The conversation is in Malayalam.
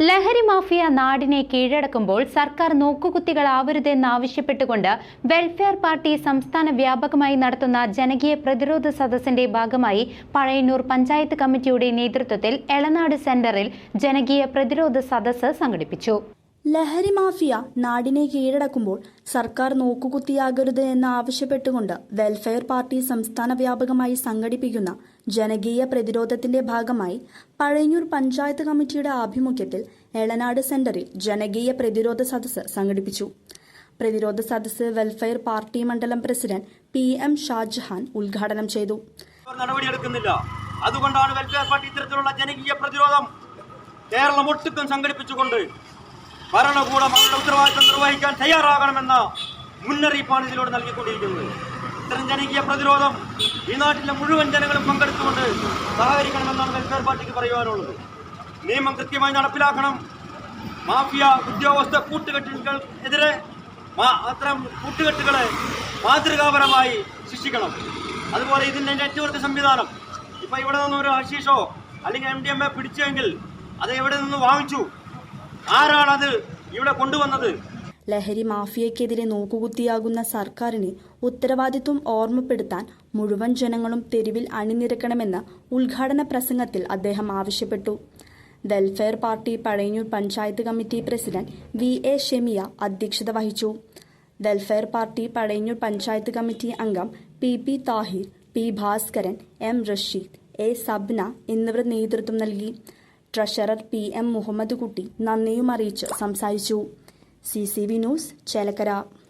ലഹരി മാഫിയ നാടിനെ കീഴടക്കുമ്പോൾ സർക്കാർ നോക്കുകുത്തികളാവരുതെന്നാവശ്യപ്പെട്ടുകൊണ്ട് വെൽഫെയർ പാർട്ടി സംസ്ഥാന വ്യാപകമായി നടത്തുന്ന ജനകീയ പ്രതിരോധ സദസ്സിന്റെ ഭാഗമായി പഴയന്നൂർ പഞ്ചായത്ത് കമ്മിറ്റിയുടെ നേതൃത്വത്തിൽ എളനാട് സെന്ററിൽ ജനകീയ പ്രതിരോധ സദസ്സ് സംഘടിപ്പിച്ചു. ലഹരി മാഫിയ നാടിനെ കീഴടക്കുമ്പോൾ സർക്കാർ നോക്കുകുത്തിയാകരുത് എന്ന് ആവശ്യപ്പെട്ടുകൊണ്ട് വെൽഫെയർ പാർട്ടി സംസ്ഥാന വ്യാപകമായി സംഘടിപ്പിക്കുന്ന ജനകീയ പ്രതിരോധത്തിന്റെ ഭാഗമായി പഴയന്നൂർ പഞ്ചായത്ത് കമ്മിറ്റിയുടെ ആഭിമുഖ്യത്തിൽ എളനാട് സെന്ററിൽ ജനകീയ പ്രതിരോധ സദസ്സ് സംഘടിപ്പിച്ചു. പ്രതിരോധ സദസ്സ് വെൽഫെയർ പാർട്ടി മണ്ഡലം പ്രസിഡന്റ് പി എം ഷാജഹാൻ ഉദ്ഘാടനം ചെയ്തു. അതുകൊണ്ടാണ് വെൽഫെയർ പാർട്ടി ഇത്തരത്തിലുള്ള ജനകീയ പ്രതിരോധം കേരളം ഒട്ടുക്കും സംഘടിപ്പിച്ചുകൊണ്ട് ഭരണകൂടം അവരുടെ ഉത്തരവാദിത്തം നിർവഹിക്കാൻ തയ്യാറാകണമെന്ന മുന്നറിയിപ്പാണ് ഇതിലൂടെ നൽകിക്കൊണ്ടിരിക്കുന്നത്. ഇത്തരം ജനകീയ പ്രതിരോധം ഈ നാട്ടിലെ മുഴുവൻ ജനങ്ങളും പങ്കെടുത്തുകൊണ്ട് സഹകരിക്കണമെന്നാണ് വെൽഫെയർ പാർട്ടിക്ക് പറയുവാനുള്ളത്. നിയമം കൃത്യമായി നടപ്പിലാക്കണം. മാഫിയ ഉദ്യോഗസ്ഥ കൂട്ടുകെട്ടുകൾക്കെതിരെ അത്തരം കൂട്ടുകെട്ടുകളെ മാതൃകാപരമായി ശിക്ഷിക്കണം. അതുപോലെ ഇതിന്റെ നെറ്റ്വർക്ക് സംവിധാനം. ഇപ്പൊ ഇവിടെ നിന്ന് ഒരു ഹഷീഷോ അല്ലെങ്കിൽ എം ഡി എം എ പിടിച്ചെങ്കിൽ അത് എവിടെ നിന്ന് വാങ്ങിച്ചു? ആരാണത് ഇവിടെ കൊണ്ടുവന്നത്? ലഹരി മാഫിയക്കെതിരെ നോക്കുകുത്തിയാകുന്ന സർക്കാരിന് ഉത്തരവാദിത്വം ഓർമ്മപ്പെടുത്താൻ മുഴുവൻ ജനങ്ങളും തെരുവിൽ അണിനിരക്കണമെന്ന് ഉദ്ഘാടന പ്രസംഗത്തിൽ അദ്ദേഹം ആവശ്യപ്പെട്ടു. Welfare party Pazhayannur panchayat committee president V A Shemiya അധ്യക്ഷത വഹിച്ചു. Welfare party Pazhayannur panchayat committee അംഗം P P Thahir P Bhaskaran M Rasheed A Sabna എന്നിവർ നേതൃത്വം നൽകി. ട്രഷറർ പി എം മുഹമ്മദ് കുട്ടി നന്ദിയും അറിയിച്ച് സംസാരിച്ചു. C C V news Chelakkara.